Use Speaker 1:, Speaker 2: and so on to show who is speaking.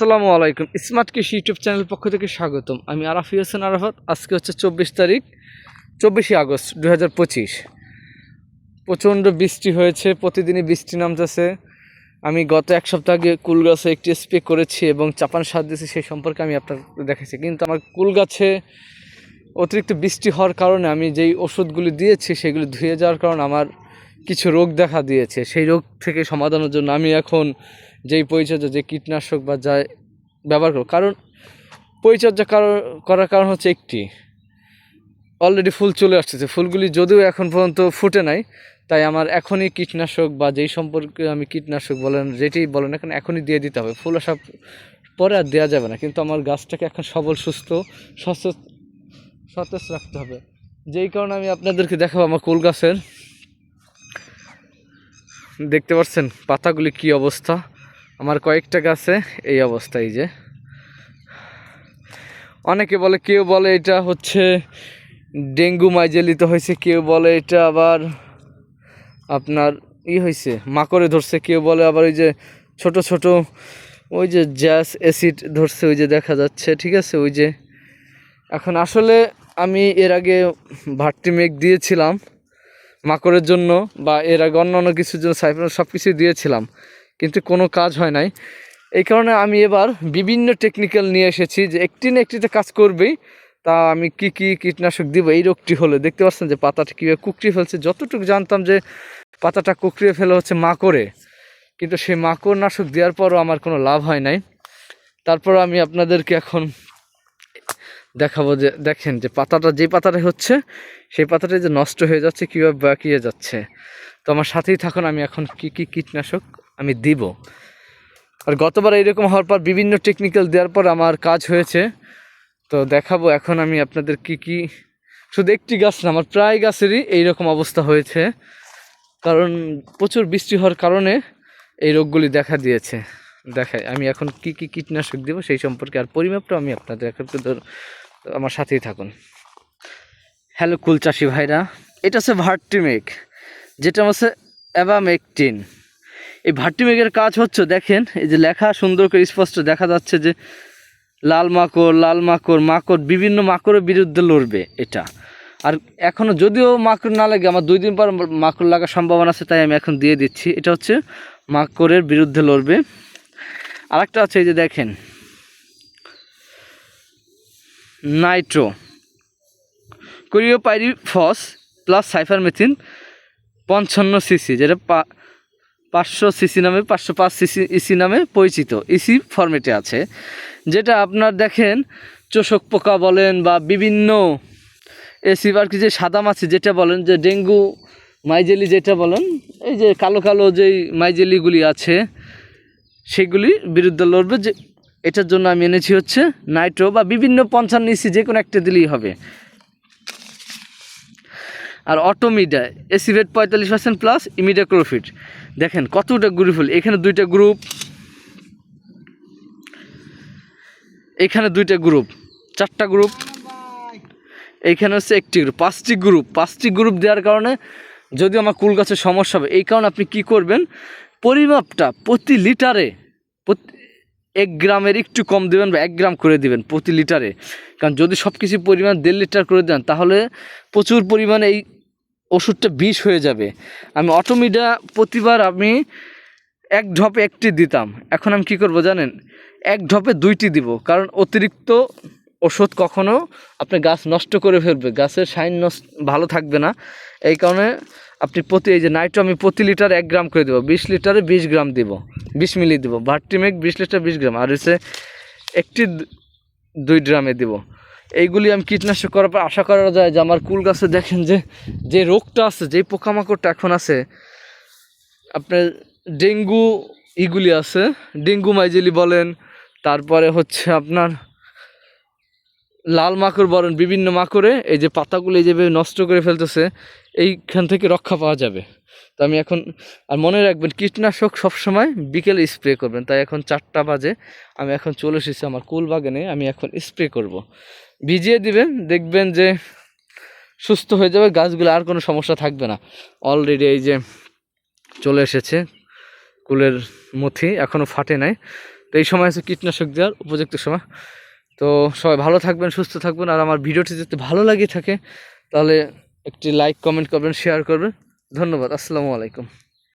Speaker 1: আসসালামু আলাইকুম। স্মার্ট কৃষি ইউটিউব চ্যানেল পক্ষ থেকে স্বাগতম। আমি আরাফি হোসেন আরাফাত। আজকে হচ্ছে চব্বিশ তারিখ, চব্বিশে আগস্ট দু হাজার পঁচিশ। প্রচণ্ড বৃষ্টি হয়েছে, প্রতিদিনই বৃষ্টি নামতেছে। আমি গত এক সপ্তাহ আগে কুল গাছে একটি স্প্রে করেছি এবং চাপান সার দিয়েছি, সেই সম্পর্কে আমি আপনার দেখেছি কিন্তু আমার কুল গাছে অতিরিক্ত বৃষ্টি হওয়ার কারণে আমি যেই ওষুধগুলি দিয়েছি, সেগুলি ধুয়ে যাওয়ার কারণে আমার কিছু রোগ দেখা দিয়েছে। সেই রোগ থেকে সমাধানের জন্য আমি এখন যেই পরিচর্যা, যে কীটনাশক বা যা ব্যবহার করব কারণ পরিচর্যা করার কারণ হচ্ছে একটি। অলরেডি ফুল চলে আসতেছে। ফুলগুলি যদিও এখন পর্যন্ত ফুটে নাই, তাই আমার এখনই কীটনাশক বা যেই সম্পর্কে আমি কীটনাশক বলেন, যেটি বলেন এখন এখনই দিয়ে দিতে হবে। ফুল আসার পরে আর দেওয়া যাবে না, কিন্তু আমার গাছটাকে এখন সবল, সুস্থ, সতেজ সতেজ রাখতে হবে। যেই কারণে আমি আপনাদেরকে দেখাবো আমার কুল গাছের। দেখতে পাচ্ছেন পাতাগুলি কি অবস্থা? আমার কয়েকটা গাছে এই অবস্থা এই যে। অনেকে বলে, কেউ বলে এটা হচ্ছে ডেঙ্গু মাইজেলিত হয়েছে, কেউ বলে এটা আবার আপনার ই হয়েছে, মাকড়ে ধরছে, কেউ বলে আবার ওই যে ছোট ছোট ওই যে জ্যাস অ্যাসিড ধরছে, ওই যে দেখা যাচ্ছে, ঠিক আছে? ওই যে এখন আসলে আমি এর আগে ভাট্টি মেঘ দিয়েছিলাম মাকড়ের জন্য বা এর আগে অন্য অন্য কিছুর জন্য সাইফার সব কিছুই দিয়েছিলাম। কিন্তু কোনো কাজ হয় নাই। এই কারণে আমি এবার বিভিন্ন টেকনিক্যাল নিয়ে এসেছি যে একটি না একটিতে কাজ করবেই। তা আমি কি কি কীটনাশক দিব? এই রোগটি হলে। দেখতে পাচ্ছেন যে পাতাটা কীভাবে কুকড়িয়ে ফেলছে। যতটুকু জানতাম যে পাতাটা কুকড়িয়ে ফেলে হচ্ছে মাকড়ে, কিন্তু সেই মাকড় নাশক দেওয়ার পরও আমার কোনো লাভ হয় নাই। তারপর আমি আপনাদেরকে এখন দেখাবো যে, দেখেন যে পাতাটা যে পাতাটা হচ্ছে, সেই পাতাটা যে নষ্ট হয়ে যাচ্ছে, কীভাবে বাকিয়ে যাচ্ছে। তো আমার সাথেই থাকুন, আমি এখন কি কি কীটনাশক আমি দিব। আর গতবার এইরকম হওয়ার পর বিভিন্ন টেকনিক্যাল দেওয়ার পর আমার কাজ হয়েছে। তো দেখাবো এখন আমি আপনাদের কি কি শুধু একটি গাছ না, আমার প্রায় গাছেরই এইরকম অবস্থা হয়েছে। কারণ প্রচুর বৃষ্টি হওয়ার কারণে এই রোগগুলি দেখা দিয়েছে। দেখাই, আমি এখন কি কি কীটনাশক দেব সেই সম্পর্কে আর পরিমাপটা আমি আপনাদের একটু আমার সাথেই থাকুন। হ্যালো কুল চাষি ভাইরা, এটা হচ্ছে ভার্টিমেক যেটা হচ্ছে অ্যাবামেকটিন এই ভার্টিমেকের কাজ হচ্ছে, দেখেন, এই যে লেখা সুন্দর করে স্পষ্ট দেখা যাচ্ছে যে লাল মাকড় লাল মাকড় মাকড়, বিভিন্ন মাকড়ের বিরুদ্ধে লড়বে এটা। আর এখনও যদিও মাকড় না লাগে, আমার দুই দিন পর মাকড় লাগার সম্ভাবনা আছে, তাই আমি এখন দিয়ে দিচ্ছি। এটা হচ্ছে মাকড়ের বিরুদ্ধে লড়বে। আরেকটা আছে, এই যে দেখেন, নাইট্রো, কোরিওপাইরিফস প্লাস সাইফারমেথিন পঞ্চান্ন সিসি, যেটা পাঁচশো সিসি নামে, পাঁচশো পাঁচ সিসি, ইসি নামে পরিচিত। ইসি ফরম্যাটে আছে। যেটা আপনার দেখেন, চোষক পোকা বলেন বা বিভিন্ন এসি আর কি যে সাদা মাছি যেটা বলেন, যে ডেঙ্গু, মাইজেলি যেটা বলেন, এই যে কালো কালো যেই মাইজেলিগুলি আছে, সেগুলি বিরুদ্ধে লড়বে। যে এটার জন্য আমি এনেছি হচ্ছে নাইট্রো বা বিভিন্ন পঞ্চান্ন ইসি যে কোনো একটা দিলেই হবে। আর অটোমিডা এসিভেট পঁয়তাল্লিশ পার্সেন্ট প্লাস ইমিডাক্লোফিট দেখেন কতটা গ্রুপ হল। এখানে দুইটা গ্রুপ এখানে দুইটা গ্রুপ চারটা গ্রুপ এইখানে হচ্ছে একটি গ্রুপ পাঁচটি গ্রুপ পাঁচটি গ্রুপ দেওয়ার কারণে যদি আমার কুল গাছের সমস্যা হবে, এই কারণে আপনি কি করবেন? পরিমাপটা প্রতি লিটারে এক গ্রামের একটু কম দেবেন বা এক গ্রাম করে দিবেন প্রতি লিটারে। কারণ যদি সব কিছু পরিমাণ দেড় লিটার করে দেন, তাহলে প্রচুর পরিমাণে এই ওষুধটা বিষ হয়ে যাবে। আমি অটোমিডা প্রতিবার আমি এক ঢপে একটি দিতাম। এখন আমি কি করব জানেন? এক ঢপে দুইটি দিব। কারণ অতিরিক্ত ওষুধ কখনো আপনি গাছ নষ্ট করে ফেলবে, গাছের সাইন নষ্ট ভালো থাকবে না। এই কারণে আপনি প্রতি, এই যে নাইট্রো আমি প্রতি লিটার এক গ্রাম করে দেবো, বিশ লিটারে বিশ গ্রাম দিব, বিশ মিলি দিব ভার্টিমেক বিশ লিটার বিশ গ্রাম, আর হচ্ছে একটি দুই ড্রামে দিব। এইগুলি আমি কীটনাশক করার পর আশা করা যায় যে আমার কুল গাছে দেখেন যে যে রোগটা আছে, যে পোকামাকড়টা এখন আছে, আপনার ডেঙ্গু ইগুলি আছে, ডেঙ্গু মাইজেলি বলেন, তারপরে হচ্ছে আপনার লাল মাকড় বলেন বিভিন্ন মাকড়ে এই যে পাতাগুলো এই যেভাবে নষ্ট করে ফেলতেছে, এইখান থেকে রক্ষা পাওয়া যাবে। তো আমি এখন, আর মনে রাখবেন, কীটনাশক সবসময় বিকেলে স্প্রে করবেন। তাই এখন চারটা বাজে, আমি এখন চলে এসেছি আমার কুল বাগানে আমি এখন স্প্রে করব। ভিজিয়ে দিবেন, দেখবেন যে সুস্থ হয়ে যাবে, গাছগুলো আর কোনো সমস্যা থাকবে না। অলরেডি এই যে চলে এসেছে কুলের মথি এখনও ফাটে নাই। তো এই সময় আছে কীটনাশক দেওয়ার উপযুক্ত সময়। তো সবাই ভালো থাকবেন, সুস্থ থাকবেন, আর আমার ভিডিওটি যদি ভালো লাগে থাকে, তাহলে একটি লাইক কমেন্ট করবেন শেয়ার করবেন। ধন্যবাদ, আসসালামু আলাইকুম।